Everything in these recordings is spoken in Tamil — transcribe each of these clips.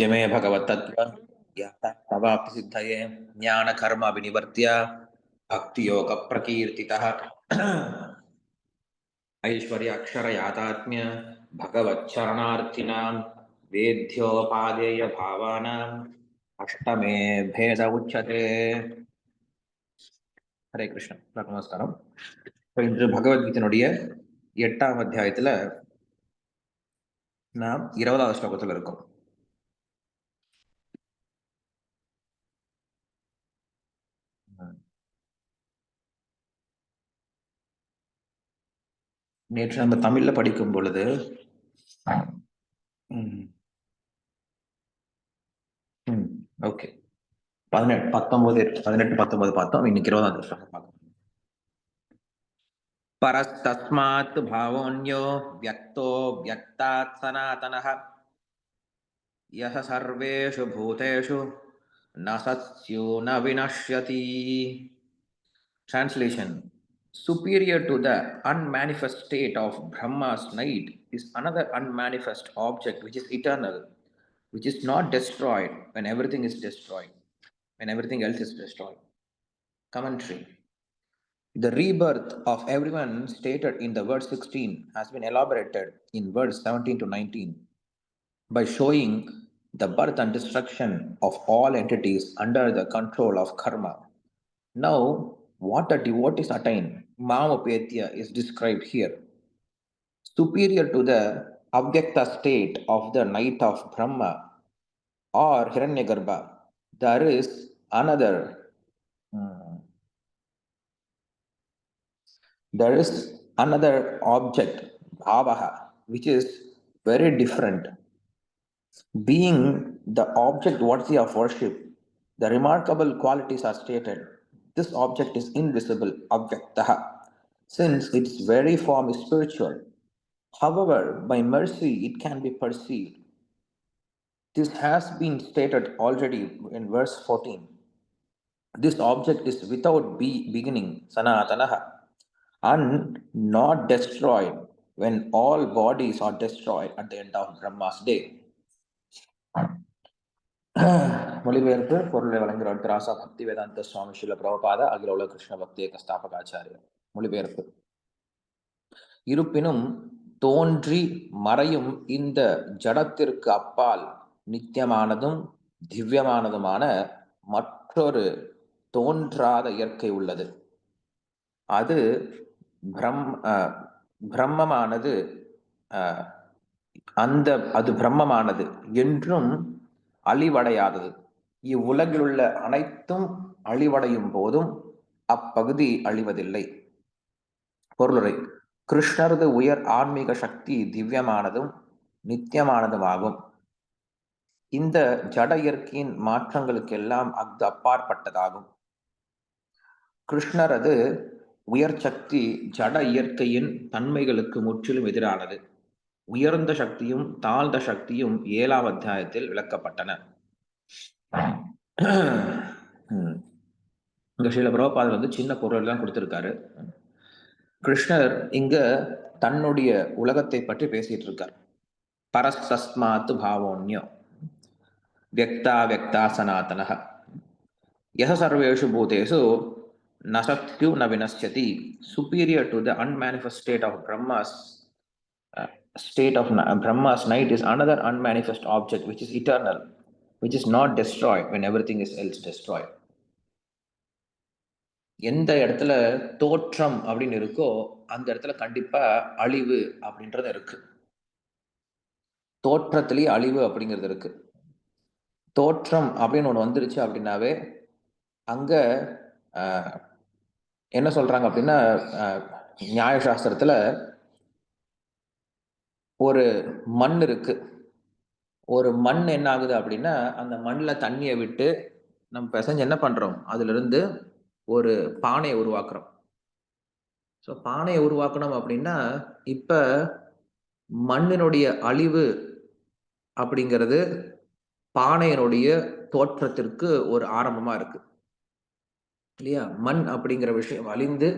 मध्यमे भगवत्तत्त्व ज्ञातवाप्तिसिद्धये ज्ञानकर्माभिनिवर्त्य भक्तियोगप्रकीर्तितः ऐश्वर्याक्षरयातात्म्य भगवच्चरणार्थिनां वेद्योपादेयभावानाम् अष्टमे भेद उच्यते ஹரே கிருஷ்ணன் எல்லாருக்கும் நமஸ்காரம் இப்போ இன்று பகவத்கீதையினுடைய எட்டாம் அத்தியாயத்துல நாம் இருபதாவது ஸ்லோகத்தில் இருக்கோம் நேற்று நம்ம தமிழ்ல படிக்கும் பொழுது ஓகே பதினெட்டு பத்தொன்பது பதினெட்டு பத்தொன்பது பார்த்தோம் இன்னைக்கு இருபதாவது ஸ்லோகம் பார்க்கணும் परस्तस्मात् भावोऽन्यो व्यक्तो व्यक्तात् सनातनः यः सर्वेषु भूतेषु न सत्स्यो न विनश्यति Translation Superior to the unmanifest state of Brahma's night is another unmanifest object which is eternal, which is not destroyed when everything is destroyed, when everything else is destroyed. Commentary The rebirth of everyone stated in the verse 16 has been elaborated in verse 17 to 19 by showing the birth and destruction of all entities under the control of karma. Now, what the devotees attain, Mamapetya, is described here. Superior to the Avyakta state of the night of Brahma or Hiranyagarbha, there is another. hmm, there is another object, bhavaha, which is very different. Being the object worthy of worship, the remarkable qualities are stated. This object is invisible, avyaktaha, since its very form is spiritual. However, by mercy, it can be perceived. This has been stated already in verse 14. This object is without be- beginning, sanatanaha, and not destroyed when all bodies are destroyed at the end of Brahma's day. மொழிபெயர்ப்பு பொருளை வழங்குகிறார் திராசா பக்தி வேதாந்த சுவாமி ஸ்ரீல பிரபபாத அகில உலக கிருஷ்ண பக்தி ஏக ஸ்தாபகாச்சாரியர் மொழிபெயர்ப்பு. இருப்பினும் தோன்றி மறையும் இந்த ஜடத்திற்கு அப்பால் நித்தியமானதும் திவ்யமானதுமான மற்றொரு தோன்றாத இயற்கை உள்ளது. அது பிரம் பிரம்மமானது அந்த அது பிரம்மமானது என்றும் அழிவடையாதது. இவ்வுலகில் உள்ள அனைத்தும் அழிவடையும் போதும் அப்பகுதி அழிவதில்லை. பொருளுரை கிருஷ்ணரது உயர் ஆன்மீக சக்தி திவ்யமானதும் நித்தியமானதுமாகும். இந்த ஜட இயற்கையின் மாற்றங்களுக்கெல்லாம் அஃது அப்பாற்பட்டதாகும். கிருஷ்ணரது உயர் சக்தி ஜட இயற்கையின் தன்மைகளுக்கு முற்றிலும் எதிரானது. உயர்ந்த சக்தியும் தாழ்ந்த சக்தியும் ஏழாம் அத்தியாயத்தில் விளக்கப்பட்டன. இங்க ஸ்ரீல பிரபாதர் வந்து சின்ன பொருள் தான் கொடுத்திருக்காரு. கிருஷ்ணர் இங்க தன்னுடைய உலகத்தை பற்றி பேசிட்டு இருக்கார். பரஸ்தஸ்மாத்து பாவோன்யம் வியக்தா வியக்தா சனாதன எச சர்வேஷு பூதேஷு நசத்யு ந வினஸ்யதி superior to the unmanifested of Brahma's state of brahma's night is another unmanifest object which is eternal which is not destroyed when everything is else destroyed. எந்த இடத்துல தோற்றம் அப்படின்னு இருக்கோ அந்த இடத்துல கண்டிப்பா அழிவு அப்படின்றது இருக்கு. தோற்றத்திலேயே அழிவு அப்படிங்கிறது இருக்கு. தோற்றம் அப்படின்னு ஒன்று வந்துருச்சு அப்படின்னாவே அங்க என்ன சொல்றாங்க அப்படின்னா நியாய சாஸ்திரத்துல ஒரு மண் இருக்கு. ஒரு மண் என்ன ஆகுது அப்படின்னா அந்த மண்ணில் தண்ணியை விட்டு நம்ம பிசைஞ்சு என்ன பண்றோம்? அதுல இருந்து ஒரு பானையை உருவாக்குறோம். ஸோ பானையை உருவாக்கணும் அப்படின்னா இப்ப மண்ணினுடைய அழிவு அப்படிங்கிறது பானையினுடைய தோற்றத்திற்கு ஒரு ஆரம்பமா இருக்கு. இல்லையா? மண் அப்படிங்கிற விஷயம் அழிந்து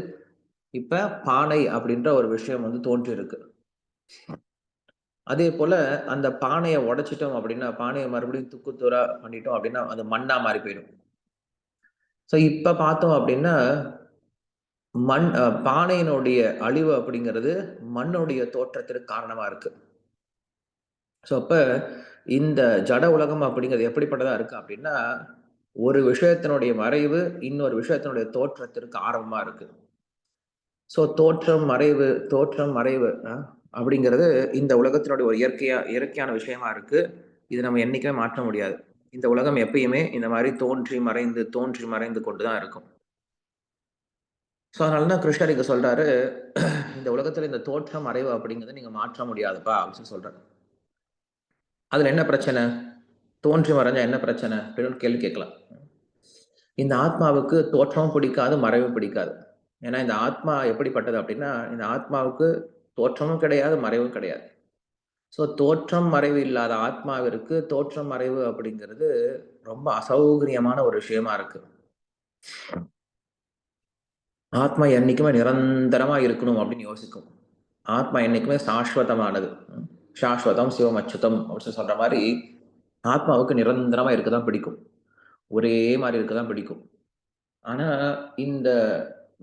இப்ப பானை அப்படின்ற ஒரு விஷயம் வந்து தோன்றியிருக்கு. அதே போல அந்த பானையை உடைச்சிட்டோம் அப்படின்னா, பானையை மறுபடியும் துக்கு தூரா பண்ணிட்டோம் அப்படின்னா, அது மண்ணா மாறி போயிடும். ஸோ இப்ப பார்த்தோம் அப்படின்னா, மண் பானையினுடைய அழிவு அப்படிங்கிறது மண்ணுடைய தோற்றத்திற்கு காரணமா இருக்கு. ஸோ அப்ப இந்த ஜட உலகம் அப்படிங்கிறது எப்படிப்பட்டதா இருக்கு அப்படின்னா, ஒரு விஷயத்தினுடைய மறைவு இன்னொரு விஷயத்தினுடைய தோற்றத்திற்கு ஆரம்பமா இருக்கு. ஸோ தோற்றம், மறைவு, தோற்றம், மறைவு அப்படிங்கிறது இந்த உலகத்தினுடைய ஒரு இயற்கையா இயற்கையான விஷயமா இருக்கு. இது நம்ம என்றைக்குமே மாற்ற முடியாது. இந்த உலகம் எப்பயுமே இந்த மாதிரி தோன்றி மறைந்து, தோன்றி மறைந்து கொண்டு தான் இருக்கும். ஸோ அதனால தான் கிருஷ்ணர் இங்கே சொல்கிறாரு இந்த உலகத்தில் இந்த தோற்றம், மறைவு அப்படிங்கிறத நீங்கள் மாற்ற முடியாதுப்பா அப்படின்னு சொல்லி அதில் என்ன பிரச்சனை? தோன்றி மறைஞ்சா என்ன பிரச்சனை? அப்படின்னு கேள்வி கேட்கலாம். இந்த ஆத்மாவுக்கு தோற்றமும் பிடிக்காது, மறைவும் பிடிக்காது. ஏன்னா இந்த ஆத்மா எப்படிப்பட்டது அப்படின்னா, இந்த ஆத்மாவுக்கு தோற்றமும் கிடையாது, மறைவும் கிடையாது. ஸோ தோற்றம், மறைவு இல்லாத ஆத்மாவிற்கு தோற்றம், மறைவு அப்படிங்கிறது ரொம்ப அசௌகரியமான ஒரு விஷயமா இருக்கு. ஆத்மா என்னைக்குமே நிரந்தரமா இருக்கணும் அப்படின்னு யோசிக்கும். ஆத்மா என்னைக்குமே சாஸ்வதமானது. சாஸ்வதம், சிவம் அச்சுதம் அப்படின்னு சொல்ற மாதிரி ஆத்மாவுக்கு நிரந்தரமா இருக்க தான் பிடிக்கும். ஒரே மாதிரி இருக்க தான் பிடிக்கும். ஆனா, இந்த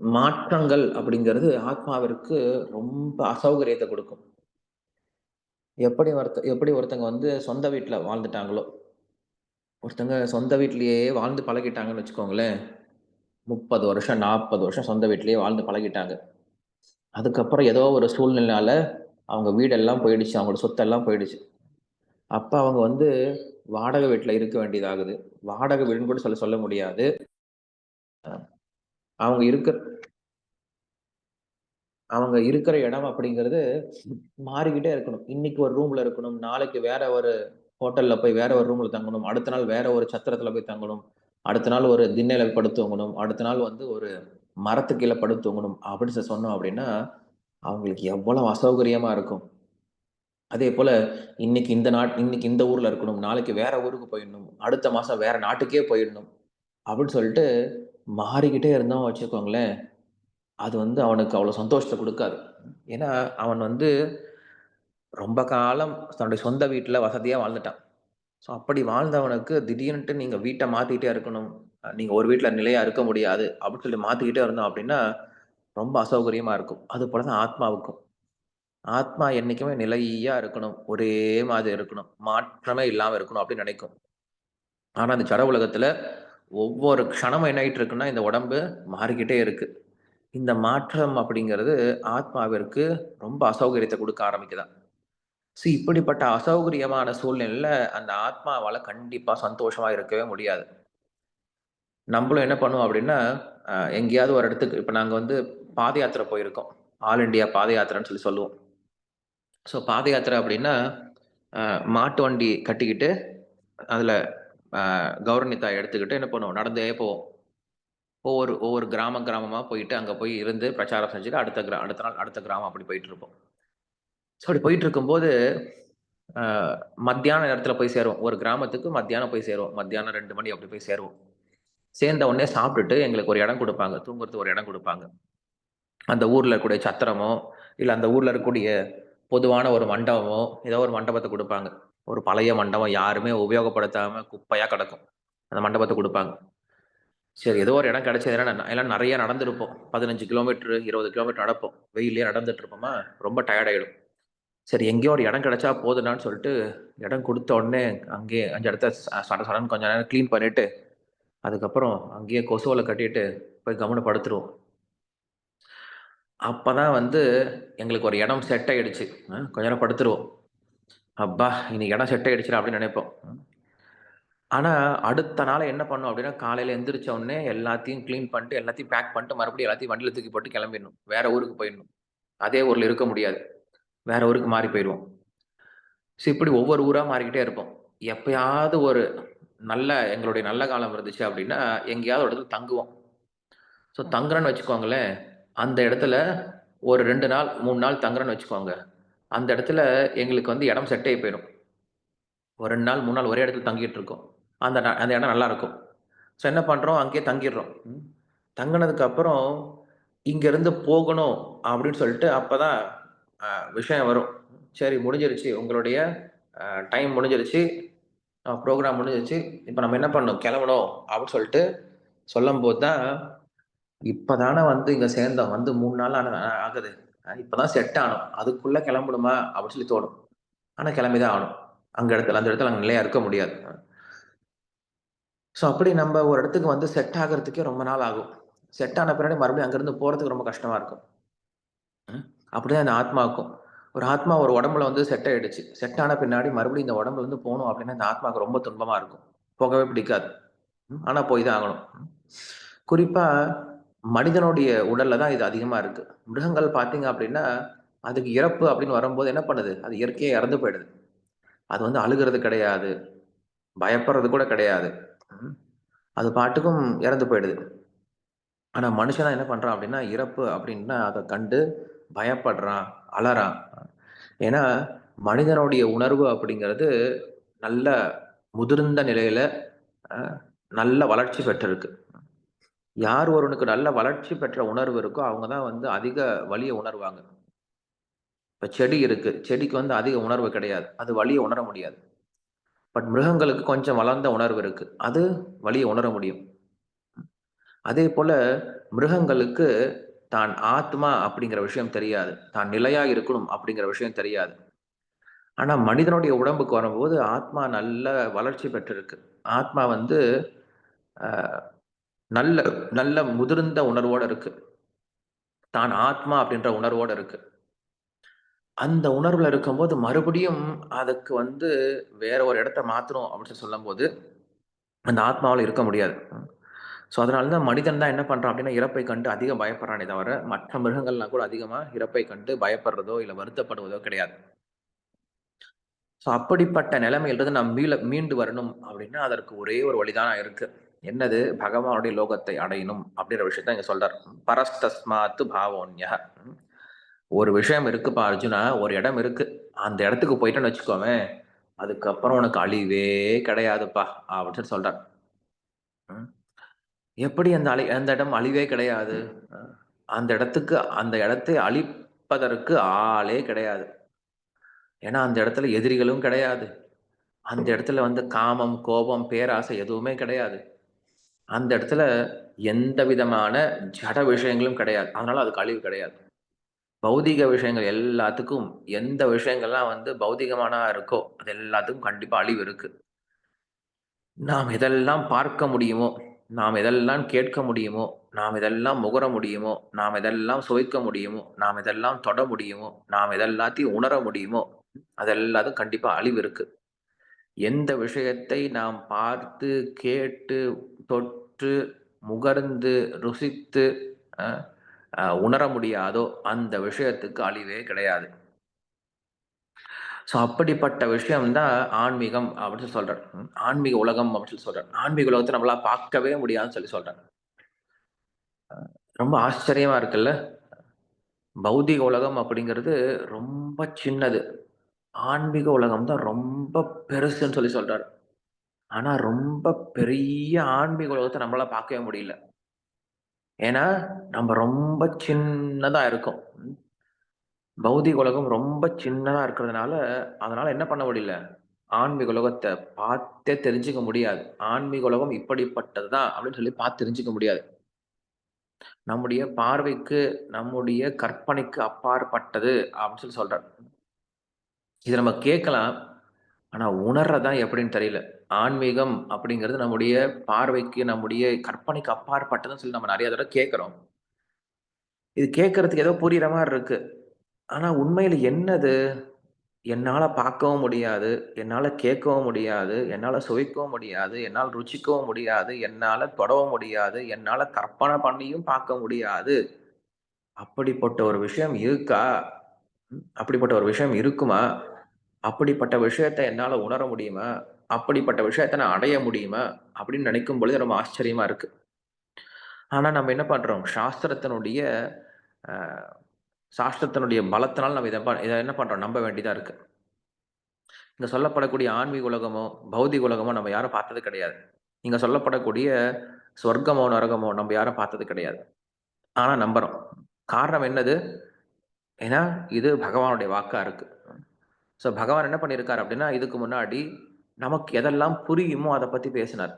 மாற்றங்கள் அப்படிங்கிறது ஆத்மாவிற்கு ரொம்ப அசௌகரியத்தை கொடுக்கும் எப்படி ஒருத்த எப்படி ஒருத்தங்க வந்து சொந்த வீட்டில் வாழ்ந்துட்டாங்களோ, ஒருத்தங்க சொந்த வீட்லேயே வாழ்ந்து பழகிட்டாங்கன்னு வச்சுக்கோங்களேன். 30 வருஷம், 40 வருஷம் சொந்த வீட்லேயே வாழ்ந்து பழகிட்டாங்க. அதுக்கப்புறம் ஏதோ ஒரு சூழ்நிலையால அவங்க வீடெல்லாம் போயிடுச்சு. அவங்களோட சொத்தெல்லாம் போயிடுச்சு. அப்போ அவங்க வந்து வாடகை வீட்டில் இருக்க வேண்டியதாகுது. வாடகை வீடுன்னு கூட சொல்ல சொல்ல முடியாது. அவங்க இருக்கிற அவங்க இருக்கிற இடம் அப்படிங்கிறது மாறிக்கிட்டே இருக்கணும். இன்னைக்கு ஒரு ரூம்ல இருக்கணும். நாளைக்கு வேற ஒரு ஹோட்டல்ல போய் வேற ஒரு ரூம்ல தங்கணும். அடுத்த நாள் வேற ஒரு சத்திரத்துல போய் தங்கணும். அடுத்த நாள் ஒரு திண்ணையில படுத்துவங்கணும் அடுத்த நாள் வந்து ஒரு மரத்துக்கு கீழே படுத்து தூங்கணும். அப்படின்னு சொல்லி சொன்னோம் அப்படின்னா, அவங்களுக்கு எவ்வளவு அசௌகரியமா இருக்கும். அதே போல இன்னைக்கு இந்த நாட் இன்னைக்கு இந்த ஊர்ல இருக்கணும். நாளைக்கு வேற ஊருக்கு போயிடணும். அடுத்த மாசம் வேற நாட்டுக்கே போயிடணும். அப்படின்னு சொல்லிட்டு மாறிக்கிட்டே இருந்தோம் வச்சுக்கோங்களேன். அது வந்து அவனுக்கு அவ்வளோ சந்தோஷத்தை கொடுக்காது ஏன்னா, அவன் வந்து ரொம்ப காலம் தன்னுடைய சொந்த வீட்டில் வசதியாக வாழ்ந்துட்டான். ஸோ அப்படி வாழ்ந்தவனுக்கு திடீர்னுட்டு நீங்கள் வீட்டை மாற்றிக்கிட்டே இருக்கணும். நீங்கள் ஒரு வீட்டில் நிலையாக இருக்க முடியாது. அப்படின்னு சொல்லி மாற்றிக்கிட்டே இருந்தோம் அப்படின்னா, ரொம்ப அசௌகரியமாக இருக்கும். அதுபோல தான் ஆத்மாவுக்கும். ஆத்மா என்றைக்குமே நிலையாக இருக்கணும். ஒரே மாதிரி இருக்கணும். மாற்றமே இல்லாமல் இருக்கணும் அப்படின்னு நினைக்கும். ஆனால் அந்த ஜட உலகத்தில் ஒவ்வொரு க்ஷணமும் என்ன ஆகிட்டு இருக்குன்னா, இந்த உடம்பு மாறிக்கிட்டே இருக்குது இந்த மாற்றம் அப்படிங்கிறது ஆத்மாவிற்கு ரொம்ப அசௌகரியத்தை கொடுக்க ஆரம்பிக்குதான் ஸோ இப்படிப்பட்ட அசௌகரியமான சூழ்நிலையில அந்த ஆத்மாவால் கண்டிப்பாக சந்தோஷமாக இருக்கவே முடியாது. நம்மளும் என்ன பண்ணுவோம் அப்படின்னா, எங்கேயாவது ஒரு இடத்துக்கு இப்போ நாங்கள் வந்து பாத யாத்திரை போயிருக்கோம். ஆல் இண்டியா பாத யாத்திரைன்னு சொல்லி சொல்லுவோம். ஸோ பாத யாத்திரை அப்படின்னா, மாட்டு வண்டி கட்டிக்கிட்டு, அதில் அ எடுத்துக்கிட்டு என்ன பண்ணுவோம், நடந்தே போவோம். ஒவ்வொரு ஒவ்வொரு கிராமம் கிராமமாக போயிட்டு, அங்கே போய் இருந்து பிரச்சாரம் செஞ்சுட்டு, அடுத்த கிரா அடுத்த நாள் அடுத்த கிராமம் அப்படி போயிட்டுருப்போம். ஸோ அப்படி போயிட்டுருக்கும்போது, இருக்கும்போது மத்தியான நேரத்தில் போய் சேருவோம். ஒரு கிராமத்துக்கு மத்தியானம் போய் சேருவோம். மத்தியானம் ரெண்டு மணி அப்படி போய் சேருவோம். சேர்ந்த உடனே சாப்பிட்டுட்டு எங்களுக்கு ஒரு இடம் கொடுப்பாங்க தூங்குறதுக்கு ஒரு இடம் கொடுப்பாங்க அந்த ஊரில் இருக்கக்கூடிய சத்திரமோ, இல்லை அந்த ஊரில் இருக்கக்கூடிய பொதுவான ஒரு மண்டபமோ, ஏதோ ஒரு மண்டபத்தை கொடுப்பாங்க ஒரு பழைய மண்டபம் யாருமே உபயோகப்படுத்தாமல் குப்பையாக கிடக்கும். அந்த மண்டபத்தை கொடுப்பாங்க சரி ஏதோ ஒரு இடம் கிடைச்சது. ஏன்னா எல்லாம் நிறைய நடந்திருப்போம். 15 கிலோமீட்டர், 20 கிலோமீட்டர் நடப்போம். வெயிலே நடந்துட்டு இருப்போமா, ரொம்ப டயர்டாயிடும் சரி எங்கேயோ ஒரு இடம் கிடைச்சா போதும்டான்னு சொல்லிட்டு, இடம் கொடுத்த உடனே அங்கேயே அஞ்சு இடத்த ச சட சடன் கொஞ்ச நேரம் க்ளீன் பண்ணிட்டு, அதுக்கப்புறம் அங்கேயே கொசுவலை கட்டிட்டு போய் கம்முனு படுத்துருவோம். அப்பதான் வந்து எங்களுக்கு ஒரு இடம் செட் ஆயிடுச்சு. கொஞ்ச நேரம் படுத்துருவோம். அப்பா! இன்னைக்கு இடம் செட் ஆயிடுச்சுடா அப்படின்னு நினைப்போம். ஆனா, அடுத்த நாள் என்ன பண்ணோம் அப்படின்னா, காலையில எந்திரிச்ச உடனே எல்லாத்தையும் கிளீன் பண்ணிட்டு, எல்லாத்தையும் பேக் பண்ணிட்டு, மறுபடியும் எல்லாத்தையும் வண்டியில தூக்கி போட்டு கிளம்பிடணும். வேற ஊருக்கு போயிடணும். அதே ஊர்ல இருக்க முடியாது. வேற ஊருக்கு மாறி போயிருவோம். ஸோ இப்படி ஒவ்வொரு ஊரா மாறிக்கிட்டே இருப்போம். எப்பயாவது ஒரு நல்ல எங்களுடைய நல்ல காலம் இருந்துச்சு அப்படின்னா, எங்கேயாவது ஒரு இடத்துல தங்குவோம். ஸோ தங்குறோம்னு வச்சுக்கோங்களேன், அந்த இடத்துல ஒரு 2 நாள், 3 நாள் தங்குறோம்னு வச்சுக்கோங்க. அந்த இடத்துல எங்களுக்கு வந்து இடம் செட் ஆயி போயிடும். ஒரு 2 நாள், 3 நாள் ஒரே இடத்துல தங்கிட்டு இருக்கோம். அந்த அந்த இடம் நல்லா இருக்கும். ஸோ என்ன பண்ணுறோம் அங்கேயே தங்கிடுறோம். தங்கினதுக்கப்புறம் இங்கேருந்து போகணும் அப்படின்னு சொல்லிட்டு அப்போ தான் விஷயம் வரும். சரி முடிஞ்சிருச்சு. உங்களுடைய டைம் முடிஞ்சிருச்சு. ப்ரோக்ராம் முடிஞ்சிருச்சு. இப்போ நம்ம என்ன பண்ணணும்? கிளம்பணும் அப்படின்னு சொல்லிட்டு சொல்லும் போது தான் இப்போதானே வந்து இங்கே சேர்ந்தோம். வந்து மூணு நாள் ஆன ஆகுது. இப்போ தான் செட் ஆகணும் அதுக்குள்ளே கிளம்பணுமா? அப்படின்னு சொல்லி தோணும். ஆனால் கிளம்பி தான் ஆகணும். அங்கே இடத்துல அந்த இடத்துல அங்கே நிலையாக இருக்க முடியாது. ஸோ அப்படி நம்ம ஒரு இடத்துக்கு வந்து செட் ஆகிறதுக்கே ரொம்ப நாள் ஆகும். செட் ஆன பின்னாடி மறுபடியும் அங்கேருந்து போகிறதுக்கு ரொம்ப கஷ்டமாக இருக்கும். அப்படிதான் இந்த ஆத்மாவுக்கும். ஒரு ஆத்மா ஒரு உடம்புல வந்து செட் ஆயிடுச்சு. செட் ஆன பின்னாடி மறுபடியும் இந்த உடம்புல இருந்து போகணும் அப்படின்னா இந்த ஆத்மாவுக்கு ரொம்ப துன்பமாக இருக்கும். போகவே பிடிக்காது. ஆனால் போய் தான் ஆகணும். குறிப்பாக மனிதனுடைய உடல்ல தான் இது அதிகமாக இருக்கு. மிருகங்கள் பார்த்தீங்க அப்படின்னா அதுக்கு இறப்பு அப்படின்னு வரும்போது என்ன பண்ணுது? அது இயற்கையாக இறந்து போயிடுது. அது வந்து அழுகிறது கிடையாது. பயப்படுறது கூட கிடையாது. அது பாட்டுக்கும் இறந்து போயிடுது. ஆனா மனுஷனா என்ன பண்றான் அப்படின்னா இறப்பு அப்படின்னா அதை கண்டு பயப்படுறான் அலறான். ஏன்னா மனிதனுடைய உணர்வு அப்படிங்கிறது நல்ல முதிர்ந்த நிலையில நல்ல வளர்ச்சி பெற்றிருக்கு. யார் ஒருவனுக்கு நல்ல வளர்ச்சி பெற்ற உணர்வு இருக்கோ அவங்க தான் வந்து அதிக வலியை உணர்வாங்க. இப்போ செடி இருக்கு. செடிக்கு வந்து அதிக உணர்வு கிடையாது. அது வலியை உணர முடியாது. பட் மிருகங்களுக்கு கொஞ்சம் வளர்ந்த உணர்வு இருக்கு. அது வழியை உணர முடியும். அதே போல மிருகங்களுக்கு தான் ஆத்மா அப்படிங்கிற விஷயம் தெரியாது. தான் நிலையா இருக்கணும் அப்படிங்கிற விஷயம் தெரியாது. ஆனா மனிதனுடைய உடம்புக்கு வரும்போது ஆத்மா நல்ல வளர்ச்சி பெற்றிருக்கு. ஆத்மா வந்து நல்ல நல்ல முதிர்ந்த உணர்வோட இருக்கு. தான் ஆத்மா அப்படின்ற உணர்வோட இருக்கு. அந்த உணர்வுல இருக்கும்போது மறுபடியும் அதுக்கு வந்து வேற ஒரு இடத்த மாத்தணும் அப்படின்னு சொல்லும்போது அந்த ஆத்மாவில் இருக்க முடியாது. ஸோ அதனால தான் மனிதன் தான் என்ன பண்ணுறான் அப்படின்னா இறப்பை கண்டு அதிகம் பயப்படுறானே தவிர மற்ற மிருகங்கள்லாம் கூட அதிகமாக இறப்பை கண்டு பயப்படுறதோ இல்லை வருத்தப்படுவதோ கிடையாது. ஸோ அப்படிப்பட்ட நிலைமையிலிருந்து நாம் மீள மீண்டு வரணும் அப்படின்னா அதற்கு ஒரே ஒரு வழிதான் இருக்கு. என்னது? பகவானுடைய லோகத்தை அடையணும் அப்படின்ற விஷயத்த இங்க சொல்றார். பரஸ்தஸ்மாத்து பாவோன்யா ஒரு விஷயம் இருக்குப்பா அர்ஜுனா ஒரு இடம் இருக்கு. அந்த இடத்துக்கு போயிட்டேன்னு வச்சுக்கோமே அதுக்கப்புறம் உனக்கு அழிவே கிடையாதுப்பா அப்படின்னு சொல்றார் எப்படி அந்த அழி அந்த இடம் அழிவே கிடையாது? அந்த இடத்துக்கு அந்த இடத்தை அழிப்பதற்கு ஆளே கிடையாது. ஏன்னா அந்த இடத்துல எதிரிகளும் கிடையாது. அந்த இடத்துல வந்து காமம் கோபம் பேராசை எதுவுமே கிடையாது. அந்த இடத்துல எந்த விதமான ஜட விஷயங்களும் கிடையாது. அதனால அதுக்கு அழிவு கிடையாது. பௌதிக விஷயங்கள் எல்லாத்துக்கும் எந்த விஷயங்கள்லாம் வந்து பௌதிகமானா இருக்கோ அது எல்லாத்துக்கும் கண்டிப்பா அழிவு இருக்கு. நாம் எதெல்லாம் பார்க்க முடியுமோ நாம் எதெல்லாம் கேட்க முடியுமோ நாம் இதெல்லாம் முகர முடியுமோ நாம் இதெல்லாம் சுவைக்க முடியுமோ நாம் இதெல்லாம் தொட முடியுமோ நாம் இதெல்லாத்தையும் உணர முடியுமோ அதெல்லாத்தும் கண்டிப்பா அழிவு இருக்கு. எந்த விஷயத்தை நாம் பார்த்து கேட்டு தொற்று முகர்ந்து ருசித்து உணர முடியாதோ அந்த விஷயத்துக்கு அழிவே கிடையாது. ஸோ அப்படிப்பட்ட விஷயம்தான் ஆன்மீகம் அப்படின்னு சொல்றேன் ஆன்மீக உலகம் அப்படின்னு சொல்லி சொல்கிறேன் ஆன்மீக உலகத்தை நம்மளா பார்க்கவே முடியாதுன்னு சொல்லி சொல்கிறேன் ரொம்ப ஆச்சரியமா இருக்குல்ல? பௌதிக உலகம் அப்படிங்கிறது ரொம்ப சின்னது. ஆன்மீக உலகம் தான் ரொம்ப பெருசுன்னு சொல்லி சொல்றாரு. ஆனா ரொம்ப பெரிய ஆன்மீக உலகத்தை நம்மளால பார்க்கவே முடியல. ஏன்னா நம்ம ரொம்ப சின்னதா இருக்கும். பௌதிக உலகம் ரொம்ப சின்னதா இருக்கிறதுனால அதனால என்ன பண்ண முடியல? ஆன்மீக உலகத்தை பார்த்தே தெரிஞ்சுக்க முடியாது. ஆன்மீக உலகம் இப்படிப்பட்டதுதான் அப்படின்னு சொல்லி பார்த்து தெரிஞ்சுக்க முடியாது. நம்முடைய பார்வைக்கு நம்முடைய கற்பனைக்கு அப்பாற்பட்டது அப்படின்னு சொல்லி சொல்றார் இதை நம்ம கேட்கலாம். ஆனா உணர்றதான் எப்படின்னு தெரியல. ஆன்மீகம் அப்படிங்கிறது நம்முடைய பார்வைக்கு நம்முடைய கற்பனைக்கு அப்பாற்பட்டதுன்னு சொல்லி நம்ம நிறைய தடவை கேட்குறோம். இது கேட்கறதுக்கு ஏதோ புரியுற மாதிரி இருக்கு. ஆனா உண்மையில என்னது? என்னால பார்க்கவும் முடியாது. என்னால கேட்கவும் முடியாது. என்னால சுவைக்கவும் முடியாது. என்னால் ருச்சிக்கவும் முடியாது. என்னால தொடவும் முடியாது. என்னால கற்பனை பண்ணியும் பார்க்க முடியாது. அப்படிப்பட்ட ஒரு விஷயம் இருக்கா? அப்படிப்பட்ட ஒரு விஷயம் இருக்குமா? அப்படிப்பட்ட விஷயத்தை என்னால உணர முடியுமா? அப்படிப்பட்ட விஷயத்தை நான் அடைய முடியுமா அப்படின்னு நினைக்கும் பொழுது ரொம்ப ஆச்சரியமா இருக்கு. ஆனா நம்ம என்ன பண்றோம்? சாஸ்திரத்தினுடைய சாஸ்திரத்தினுடைய பலத்தினால் நம்ம இதை இதை என்ன பண்றோம்? நம்ப வேண்டியதா இருக்கு. இங்க சொல்லப்படக்கூடிய ஆன்மீக உலகமோ பௌதிக உலகமோ நம்ம யாரும் பார்த்தது கிடையாது. இங்க சொல்லப்படக்கூடிய சொர்க்கமோ நரகமோ நம்ம யாரும் பார்த்தது கிடையாது. ஆனா நம்புறோம். காரணம் என்னது? ஏன்னா இது பகவானுடைய வாக்கா இருக்கு. ஸோ பகவான் என்ன பண்ணியிருக்காரு அப்படின்னா இதுக்கு முன்னாடி நமக்கு எதெல்லாம் புரியுமோ அதை பற்றி பேசினார்.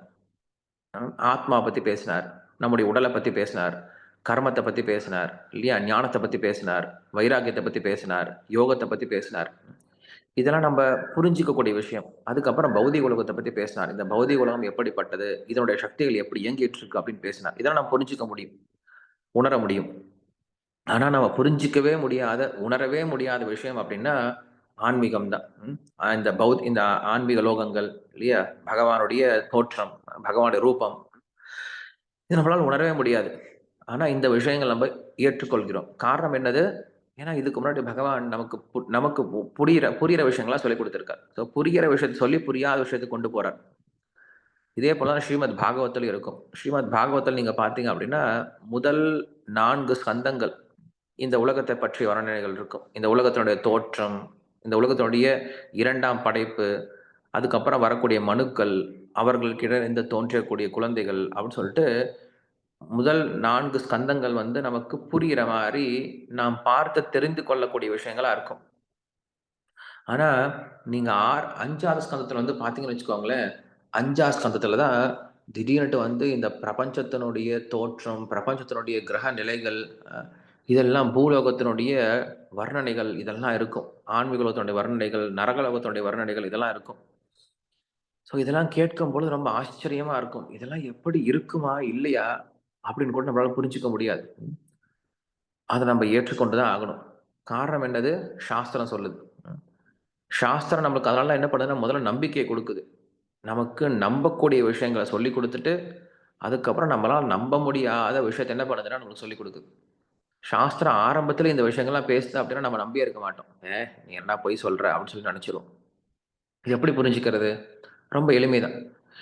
ஆத்மா பற்றி பேசினார். நம்முடைய உடலை பற்றி பேசினார். கர்மத்தை பற்றி பேசினார். இல்லையா? ஞானத்தை பற்றி பேசினார். வைராகியத்தை பற்றி பேசினார். யோகத்தை பற்றி பேசினார். இதெல்லாம் நம்ம புரிஞ்சிக்கக்கூடிய விஷயம். அதுக்கப்புறம் பௌதிக உலகத்தை பற்றி பேசினார். இந்த பௌதிக உலகம் எப்படிப்பட்டது? இதனுடைய சக்திகள் எப்படி இயங்கிட்டு இருக்கு அப்படின்னு பேசினார். இதெல்லாம் நம்ம புரிஞ்சிக்க முடியும். உணர முடியும். ஆனா நம்ம புரிஞ்சிக்கவே முடியாத உணரவே முடியாத விஷயம் அப்படின்னா ஆன்மீகம் தான் இந்த பௌத் இந்த ஆன்மீக லோகங்கள் இல்லையா? பகவானுடைய தோற்றம் பகவானுடைய ரூபம். இது நம்மளால் உணரவே முடியாது. ஆனா இந்த விஷயங்கள் நம்ம ஏற்றுக்கொள்கிறோம். காரணம் என்னது? ஏன்னா இதுக்கு முன்னாடி பகவான் நமக்கு நமக்கு புரியிற புரியிற விஷயங்களா சொல்லி கொடுத்துருக்கார். ஸோ புரிகிற விஷயத்தை சொல்லி புரியாத விஷயத்தை கொண்டு போறார். இதே போல ஸ்ரீமத் பாகவத்தில் இருக்கும். ஸ்ரீமத் பாகவத்தில் நீங்க பாத்தீங்க அப்படின்னா முதல் நான்கு ஸ்கந்தங்கள் இந்த உலகத்தை பற்றிய வரநிலைகள் இருக்கும். இந்த உலகத்தினுடைய தோற்றம் இந்த உலகத்தினுடைய இரண்டாம் படைப்பு அதுக்கப்புறம் வரக்கூடிய மனுக்கள் அவர்களுக்கிட இருந்து தோன்றக்கூடிய குழந்தைகள் அப்படின்னு சொல்லிட்டு முதல் நான்கு ஸ்கந்தங்கள் வந்து நமக்கு புரிகிற மாதிரி நாம் பார்த்து தெரிந்து கொள்ளக்கூடிய விஷயங்களா இருக்கும். ஆனா நீங்க ஆறு அஞ்சாவது ஸ்கந்தத்துல வந்து பாத்தீங்கன்னு வச்சுக்கோங்களேன் அஞ்சாவது ஸ்கந்தத்துல தான் திடீர்னுட்டு வந்து இந்த பிரபஞ்சத்தினுடைய தோற்றம் பிரபஞ்சத்தினுடைய கிரக நிலைகள் இதெல்லாம் பூலோகத்தினுடைய வர்ணனைகள் இதெல்லாம் இருக்கும். ஆன்மீகலோகத்தினுடைய வர்ணனைகள் நரகலோகத்தினுடைய வர்ணனைகள் இதெல்லாம் இருக்கும். ஸோ இதெல்லாம் கேட்கும் பொழுது ரொம்ப ஆச்சரியமா இருக்கும். இதெல்லாம் எப்படி இருக்குமா இல்லையா அப்படின்னு கூட நம்மளால புரிஞ்சுக்க முடியாது. அதை நம்ம ஏற்றுக்கொண்டு தான் ஆகணும். காரணம் என்னது? சாஸ்திரம் சொல்லுது. சாஸ்திரம் நம்மளுக்கு அதனால என்ன பண்ணுதுன்னா முதல்ல நம்பிக்கையை கொடுக்குது. நமக்கு நம்பக்கூடிய விஷயங்களை சொல்லி கொடுத்துட்டு அதுக்கப்புறம் நம்மளால் நம்ப முடியாத விஷயத்த என்ன பண்ணுதுன்னா நம்மளுக்கு சொல்லி கொடுக்குது. சாஸ்திரம் ஆரம்பத்தில் இந்த விஷயங்கள்லாம் பேசுது அப்படின்னா நம்ம நம்பியே இருக்க மாட்டோம். ஏ நீ என்ன போய் சொல்ற? அப்படின்னு சொல்லி நினச்சிரும் இது எப்படி புரிஞ்சுக்கிறது? ரொம்ப எளிமைதான்.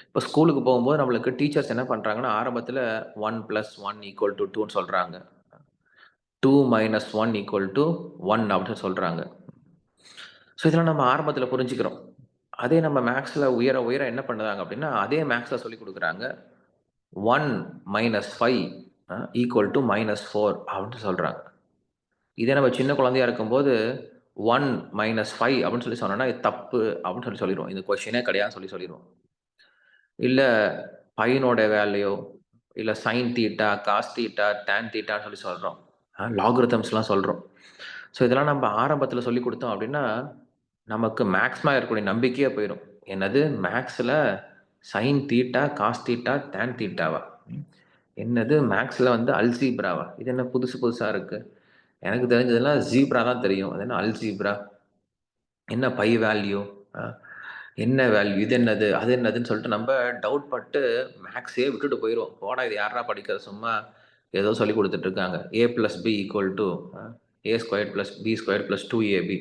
இப்போ ஸ்கூலுக்கு போகும்போது நம்மளுக்கு டீச்சர்ஸ் என்ன பண்ணுறாங்கன்னா ஆரம்பத்தில் one plus one equal to டூன்னு சொல்கிறாங்க two minus one equal to one அப்படின்னு சொல்கிறாங்க ஸோ இதெல்லாம் நம்ம ஆரம்பத்தில் புரிஞ்சுக்கிறோம். அதே நம்ம மேக்ஸில் உயர உயர என்ன பண்ணுறாங்க அப்படின்னா அதே மேக்ஸில் சொல்லி கொடுக்குறாங்க. One minus five equal to minus four அப்படின்னு சொல்கிறாங்க இதே நம்ம சின்ன குழந்தையா இருக்கும்போது ஒன் மைனஸ் ஃபைவ் அப்படின்னு சொல்லி சொன்னோன்னா இது தப்பு அப்படின்னு சொல்லி சொல்லிடுவோம். இந்த கொஷினே கிடையாதுன்னு சொல்லி சொல்லிடுவோம். இல்லை பையனோட வேல்யூ இல்லை sine theta cos theta tan தீட்டான்னு சொல்லி சொல்கிறோம் லாக்ரிதம்ஸ்லாம் சொல்கிறோம் ஸோ இதெல்லாம் நம்ம ஆரம்பத்தில் சொல்லி கொடுத்தோம் அப்படின்னா நமக்கு மேக்ஸ்மாக இருக்கக்கூடிய நம்பிக்கையே போயிடும். என்னது? மேக்ஸில் sine theta cos theta tan தீட்டாவா என்னது மேக்ஸில் வந்து அல்சீப்ராவா இது என்ன புதுசு புதுசாக இருக்குது எனக்கு தெரிஞ்சதெல்லாம் ஜீப்ரா தான் தெரியும். அது என்ன அல்சீப்ரா என்ன பை வேல்யூ? என்ன வேல்யூ? இது என்னது? அது என்னதுன்னு சொல்லிட்டு நம்ம டவுட் பட்டு மேக்ஸே விட்டுட்டு போயிடுவோம் போடா இது யாரா படிக்கிற? சும்மா ஏதோ சொல்லி கொடுத்துட்டு இருக்காங்க. A plus B equal to A square plus B square plus two AB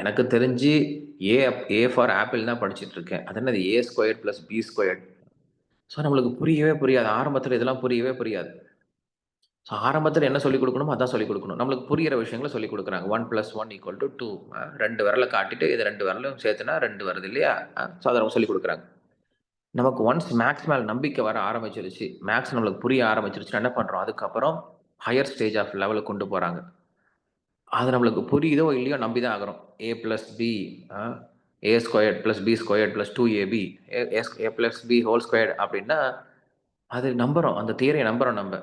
எனக்கு தெரிஞ்சு ஏ ஏ ஃபார் ஆப்பிள் தான் படிச்சுட்டு இருக்கேன். அது என்னது? A square plus B square so நம்மளுக்கு புரியவே புரியாது. ஆரம்பத்தில் இதெல்லாம் புரியவே புரியாது. ஸோ ஆரம்பத்தில் என்ன சொல்லிக் கொடுக்கணுமோ அதான் சொல்லிக் கொடுக்கணும். நம்மளுக்கு புரியிற விஷயங்களை சொல்லிக் கொடுக்குறாங்க. One plus one equal to two ரெண்டு விரலை காட்டிட்டு இது ரெண்டு விரலும் சேர்த்துனா ரெண்டு வருது இல்லையா? ஸோ அதை நம்ம சொல்லிக் கொடுக்குறாங்க. நமக்கு ஒன்ஸ் மேக்ஸ் மேலே நம்பிக்கை வர ஆரம்பிச்சிருச்சு. மேக்ஸ் நம்மளுக்கு புரிய ஆரம்பிச்சிருச்சு என்ன பண்ணுறோம் அதுக்கப்புறம் ஹையர் ஸ்டேஜ் ஆஃப் லெவலுக்கு கொண்டு போகிறாங்க அது நம்மளுக்கு புரியுதோ இல்லையோ நம்பி தான் ஆகிறோம் A plus B A squared plus B squared plus two AB A plus B whole squared அப்படின்னா அது நம்புகிறோம் அந்த தியரியை நம்புகிறோம் நம்ம.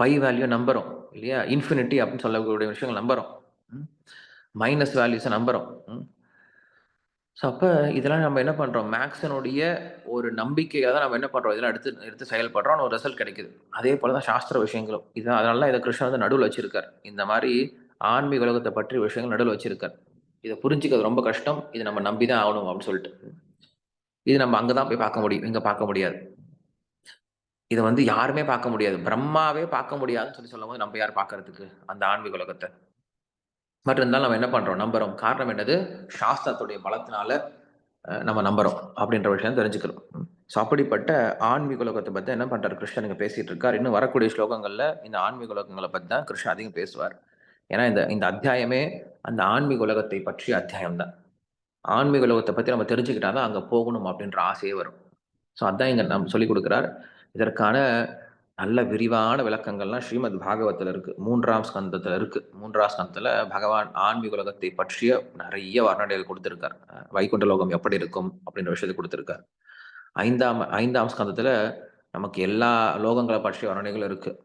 பை வேல்யூ நம்புறோம் இல்லையா? இன்ஃபினிட்டி அப்படின்னு சொல்லக்கூடிய விஷயங்கள் நம்புறோம். மைனஸ் வேல்யூஸை நம்புறோம். ஸோ அப்போ இதெல்லாம் நம்ம என்ன பண்ணுறோம் மேக்ஸினுடைய ஒரு நம்பிக்கையாக தான் நம்ம என்ன பண்ணுறோம் இதெல்லாம் எடுத்து எடுத்து செயல்படுறோம் ஒரு ரிசல்ட் கிடைக்குது. அதே போல தான் சாஸ்திர விஷயங்களும். இதான் அதனால இதை கிருஷ்ணன் வந்து நடுவில் வச்சிருக்கார். இந்த மாதிரி ஆன்மீக உலகத்தை பற்றி விஷயங்கள் நடுவில் வச்சிருக்கார். இதை புரிஞ்சுக்கிறது ரொம்ப கஷ்டம். இதை நம்ம நம்பி தான் ஆகணும் அப்படின்னு சொல்லிட்டு. இது நம்ம அங்கே தான் போய் பார்க்க முடியும். இங்கே பார்க்க முடியாது. இதை வந்து யாருமே பார்க்க முடியாது. பிரம்மாவே பார்க்க முடியாதுன்னு சொல்லி சொல்லும் போது நம்ம யார் பார்க்கறதுக்கு? அந்த ஆன்மீக உலகத்தை. பட் இருந்தாலும் நம்ம என்ன பண்றோம்? நம்புறோம். காரணம் என்னது? சாஸ்திரத்துடைய பலத்தினால நம்ம நம்புறோம் அப்படின்ற விஷயம் தெரிஞ்சுக்கிறோம். ஸோ அப்படிப்பட்ட ஆன்மீக உலகத்தை பற்றி என்ன பண்றாரு? கிருஷ்ணன் இங்கே பேசிட்டு இருக்கார். இன்னும் வரக்கூடிய ஸ்லோகங்கள்ல இந்த ஆன்மீக உலகங்களை பற்றி தான் கிருஷ்ணன் அதிகம் பேசுவார். ஏன்னா இந்த இந்த அத்தியாயமே அந்த ஆன்மீக உலகத்தை பற்றிய அத்தியாயம் தான். ஆன்மீக உலகத்தை பற்றி நம்ம தெரிஞ்சுக்கிட்டா தான் அங்கே போகணும் அப்படின்ற ஆசையே வரும். ஸோ அதான் இங்கே நம்ம சொல்லிக் கொடுக்குறார். இதற்கான நல்ல விரிவான விளக்கங்கள்லாம் ஸ்ரீமத் பாகவத்தில் இருக்குது மூன்றாம் ஸ்கந்தத்தில் இருக்குது மூன்றாம் ஸ்கந்தத்தில் பகவான் ஆன்மீக உலகத்தை பற்றிய நிறைய வர்ணனைகள் கொடுத்துருக்கார். வைகுண்ட லோகம் எப்படி இருக்கும் அப்படின்ற விஷயத்தை கொடுத்துருக்கார். ஐந்தாம் ஐந்தாம் ஸ்கந்தத்தில் நமக்கு எல்லா லோகங்களை பற்றிய வர்ணனைகள் இருக்குது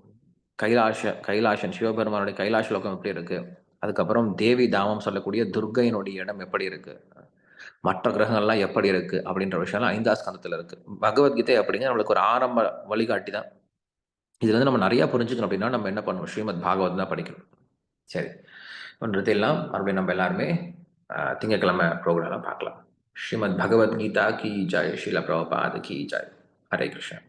கைலாஷ கைலாஷன் சிவபெருமானுடைய கைலாஷ லோகம் எப்படி இருக்கு? அதுக்கப்புறம் தேவி தாமம் சொல்லக்கூடிய துர்கையினுடைய இடம் எப்படி இருக்கு? மற்ற கிரகங்கள்லாம் எப்படி இருக்கு? அப்படின்ற விஷயம்லாம் ஐந்தாம் ஸ்கந்தத்தில் இருக்கு. பகவத்கீதை அப்படிங்க நம்மளுக்கு ஒரு ஆரம்ப வழிகாட்டி தான். இதுல இருந்து நம்ம நிறைய புரிஞ்சுக்கணும் அப்படின்னா நம்ம என்ன பண்ணுவோம் ஸ்ரீமத் பாகவத் தான் படிக்கணும். சரி. எல்லாம் மறுபடியும் நம்ம எல்லாருமே திங்கக்கிழமை ப்ரோக்ராம்லாம் பார்க்கலாம். ஸ்ரீமத் பகவத்கீதா கி ஜாய் ஸ்ரீல பிரபாத் கி ஜாய். ஹரே கிருஷ்ணன்